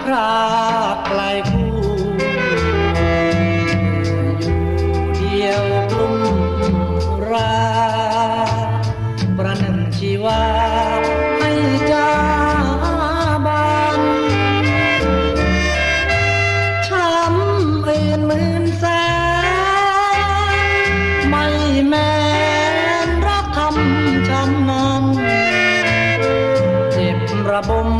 พรากไกลคู่อยู่เดียวกลุ่มราประนึ่งชีวาให้จาบานช้ำเอ็นหมื่นแสนไม่แม้นรักทำช้ำนั้นเจ็บระบม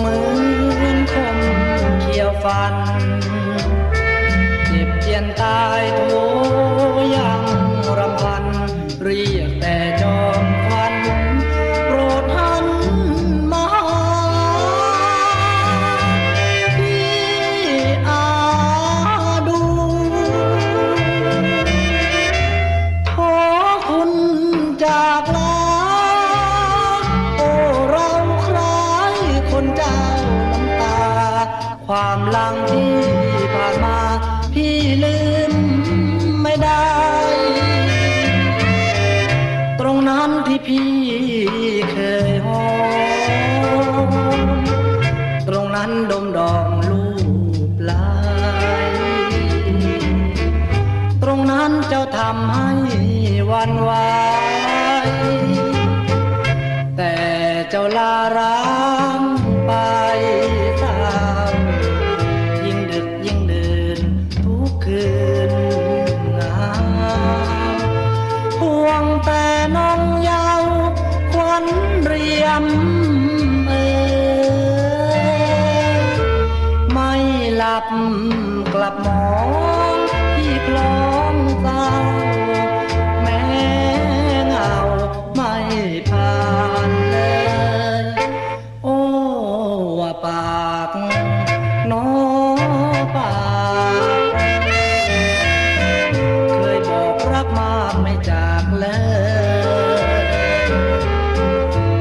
ฝันเจ็บเจียนตายโถ ความหลังที่ผ่านมา พี่ลืมไม่ได้ ตรงนั้นที่พี่เคยหอมตรงนั้นดมดอมลูบไหลตรงนั้นเจ้าทำให้วันไหวแต่เจ้าลาร้า คืนงาห่วงแต่น้องเยาวควันเรียมเอไม่หลับกลับมองที่คลองตา ไม่จากเลย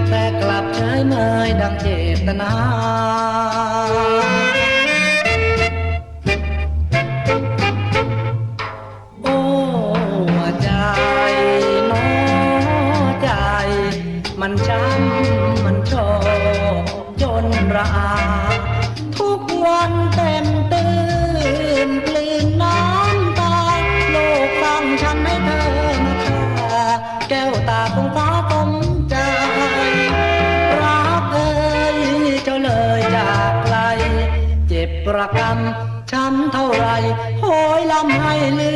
แต่กลับใช้เมยดังเจตนา รกรรม ฉันเท่าไรโหยลำให้เลื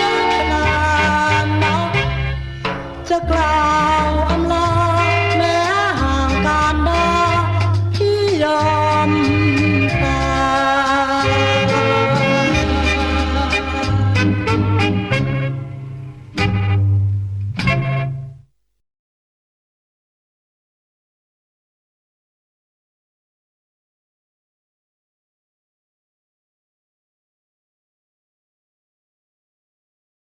อนานเนาะจะกล่าว